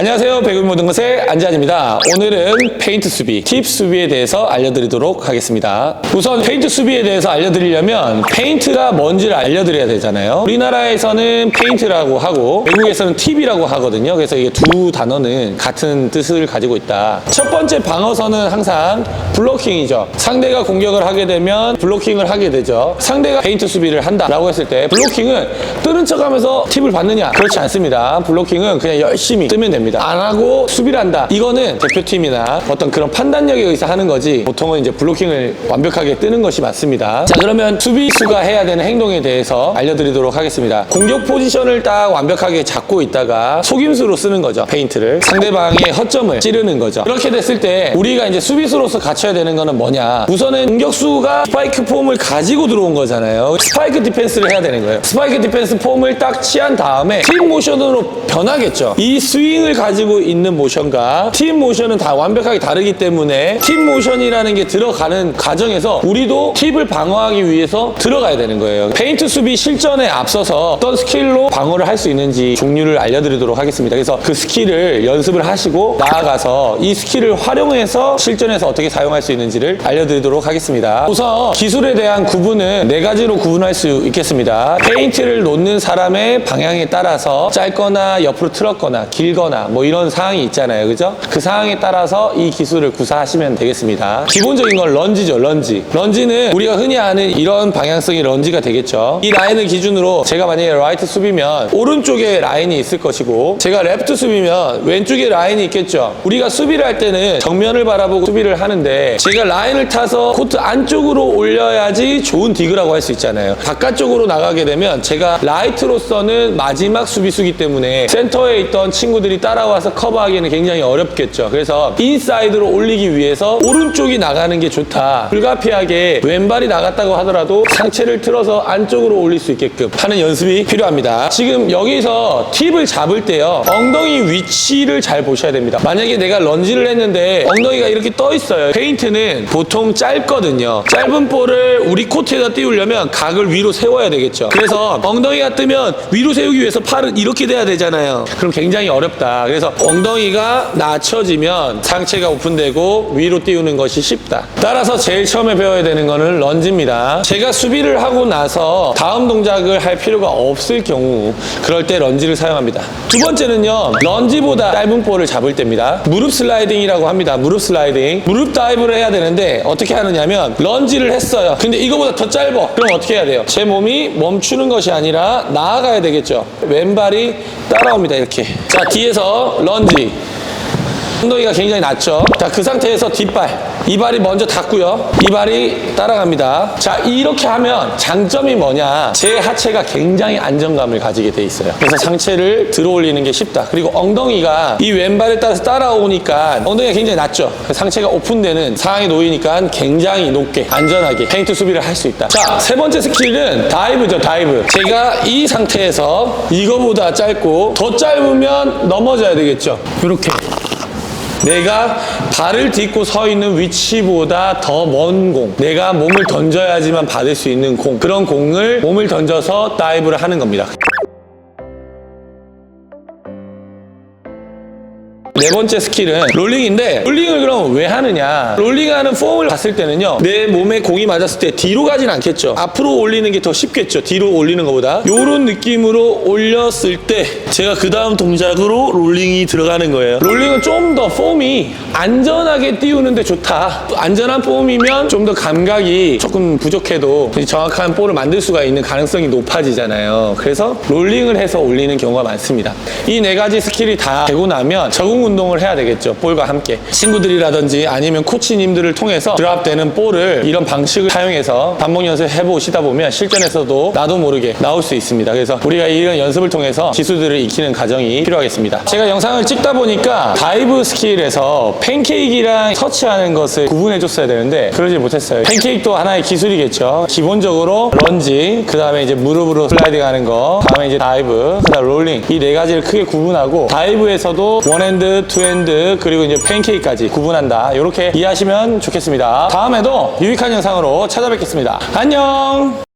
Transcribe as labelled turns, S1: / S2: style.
S1: 안녕하세요. 배구 모든 것의 안지환입니다. 오늘은 페인트 수비, 팁 수비에 대해서 알려드리도록 하겠습니다. 우선 페인트 수비에 대해서 알려드리려면 페인트가 뭔지를 알려드려야 되잖아요. 우리나라에서는 페인트라고 하고 외국에서는 팁이라고 하거든요. 그래서 이게 두 단어는 같은 뜻을 가지고 있다. 첫 번째 방어선은 항상 블로킹이죠. 상대가 공격을 하게 되면 블로킹을 하게 되죠. 상대가 페인트 수비를 한다 라고 했을 때 블로킹은 뜨는 척하면서 팁을 받느냐? 그렇지 않습니다. 블로킹은 그냥 열심히 뜨면 됩니다. 안 하고 수비를 한다. 이거는 대표팀이나 어떤 그런 판단력에 의해서 하는 거지. 보통은 이제 블로킹을 완벽하게 뜨는 것이 맞습니다. 자 그러면 수비수가 해야 되는 행동에 대해서 알려드리도록 하겠습니다. 공격 포지션을 딱 완벽하게 잡고 있다가 속임수로 쓰는 거죠. 페인트를 상대방의 허점을 찌르는 거죠. 그렇게 됐을 때 우리가 이제 수비수로서 갖춰야 되는 거는 뭐냐? 우선은 공격수가 스파이크 폼을 가지고 들어온 거잖아요. 스파이크 디펜스를 해야 되는 거예요. 스파이크 디펜스 폼을 딱 취한 다음에 팀 모션으로 변하겠죠. 이 스윙을 가지고 있는 모션과 팀 모션은 다 완벽하게 다르기 때문에 팀 모션이라는 게 들어가는 과정에서 우리도 팁을 방어하기 위해서 들어가야 되는 거예요. 페인트 수비 실전에 앞서서 어떤 스킬로 방어를 할 수 있는지 종류를 알려드리도록 하겠습니다. 그래서 그 스킬을 연습을 하시고 나아가서 이 스킬을 활용해서 실전에서 어떻게 사용할 수 있는지를 알려드리도록 하겠습니다. 우선 기술에 대한 구분은 네 가지로 구분할 수 있겠습니다. 페인트를 놓는 사람의 방향에 따라서 짧거나 옆으로 틀었거나 길거나 뭐 이런 상황이 있잖아요. 그죠? 그 상황에 따라서 이 기술을 구사하시면 되겠습니다. 기본적인 건 런지죠, 런지. 런지는 우리가 흔히 아는 이런 방향성의 런지가 되겠죠. 이 라인을 기준으로 제가 만약에 라이트 수비면 오른쪽에 라인이 있을 것이고 제가 레프트 수비면 왼쪽에 라인이 있겠죠. 우리가 수비를 할 때는 정면을 바라보고 수비를 하는데 제가 라인을 타서 코트 안쪽으로 올려야지 좋은 디그라고 할 수 있잖아요. 바깥쪽으로 나가게 되면 제가 라이트로서는 마지막 수비수기 때문에 센터에 있던 친구들이 따라 와서 커버하기는 굉장히 어렵겠죠. 그래서 인사이드로 올리기 위해서 오른쪽이 나가는 게 좋다. 불가피하게 왼발이 나갔다고 하더라도 상체를 틀어서 안쪽으로 올릴 수 있게끔 하는 연습이 필요합니다. 지금 여기서 팁을 잡을 때요. 엉덩이 위치를 잘 보셔야 됩니다. 만약에 내가 런지를 했는데 엉덩이가 이렇게 떠 있어요. 페인트는 보통 짧거든요. 짧은 볼을 우리 코트에다 띄우려면 각을 위로 세워야 되겠죠. 그래서 엉덩이가 뜨면 위로 세우기 위해서 팔은 이렇게 돼야 되잖아요. 그럼 굉장히 어렵다. 그래서 엉덩이가 낮춰지면 상체가 오픈되고 위로 띄우는 것이 쉽다. 따라서 제일 처음에 배워야 되는 거는 런지입니다. 제가 수비를 하고 나서 다음 동작을 할 필요가 없을 경우 그럴 때 런지를 사용합니다. 두 번째는요. 런지보다 짧은 볼을 잡을 때입니다. 무릎 슬라이딩이라고 합니다. 무릎 슬라이딩. 무릎 다이브를 해야 되는데 어떻게 하느냐면 런지를 했어요. 근데 이거보다 더 짧아. 그럼 어떻게 해야 돼요? 제 몸이 멈추는 것이 아니라 나아가야 되겠죠. 왼발이 따라옵니다. 이렇게. 자, 뒤에서 런지. 엉덩이가 굉장히 낮죠. 자, 그 상태에서 뒷발. 이 발이 먼저 닿고요. 이 발이 따라갑니다. 자, 이렇게 하면 장점이 뭐냐. 제 하체가 굉장히 안정감을 가지게 돼 있어요. 그래서 상체를 들어 올리는 게 쉽다. 그리고 엉덩이가 이 왼발에 따라서 따라오니까 엉덩이가 굉장히 낮죠. 상체가 오픈되는 상황에 놓이니까 굉장히 높게, 안전하게 페인트 수비를 할 수 있다. 자, 세 번째 스킬은 다이브죠, 다이브. 제가 이 상태에서 이거보다 짧고 더 짧으면 넘어져야 되겠죠. 이렇게. 내가 발을 딛고 서 있는 위치보다 더 먼 공. 내가 몸을 던져야지만 받을 수 있는 공. 그런 공을 몸을 던져서 다이브를 하는 겁니다. 네 번째 스킬은 롤링인데 롤링을 그럼 왜 하느냐 롤링하는 폼을 봤을 때는요 내 몸에 공이 맞았을 때 뒤로 가진 않겠죠 앞으로 올리는 게 더 쉽겠죠 뒤로 올리는 것보다 요런 느낌으로 올렸을 때 제가 그 다음 동작으로 롤링이 들어가는 거예요 롤링은 좀 더 폼이 안전하게 띄우는데 좋다 안전한 폼이면 좀 더 감각이 조금 부족해도 정확한 볼을 만들 수가 있는 가능성이 높아지잖아요 그래서 롤링을 해서 올리는 경우가 많습니다 이 네 가지 스킬이 다 되고 나면 적응 운동을 해야 되겠죠. 볼과 함께. 친구들이라든지 아니면 코치님들을 통해서 드랍되는 볼을 이런 방식을 사용해서 반복 연습 해 보시다 보면 실전에서도 나도 모르게 나올 수 있습니다. 그래서 우리가 이런 연습을 통해서 기술들 을 익히는 과정이 필요하겠습니다. 제가 영상을 찍다 보니까 다이브 스킬에서 팬케이크랑 터치하는 것을 구분해 줬어야 되는데 그러지 못했어요. 팬케이크도 하나의 기술이겠죠. 기본적으로 런지, 그 다음에 이제 무릎으로 슬라이딩 하는 거, 다음에 이제 다이브, 그 다음 롤링 이 네 가지를 크게 구분하고 다이브에서도 원핸드, 투핸드 그리고 이제 팬케이크까지 구분한다. 이렇게 이해하시면 좋겠습니다. 다음에도 유익한 영상으로 찾아뵙겠습니다. 안녕!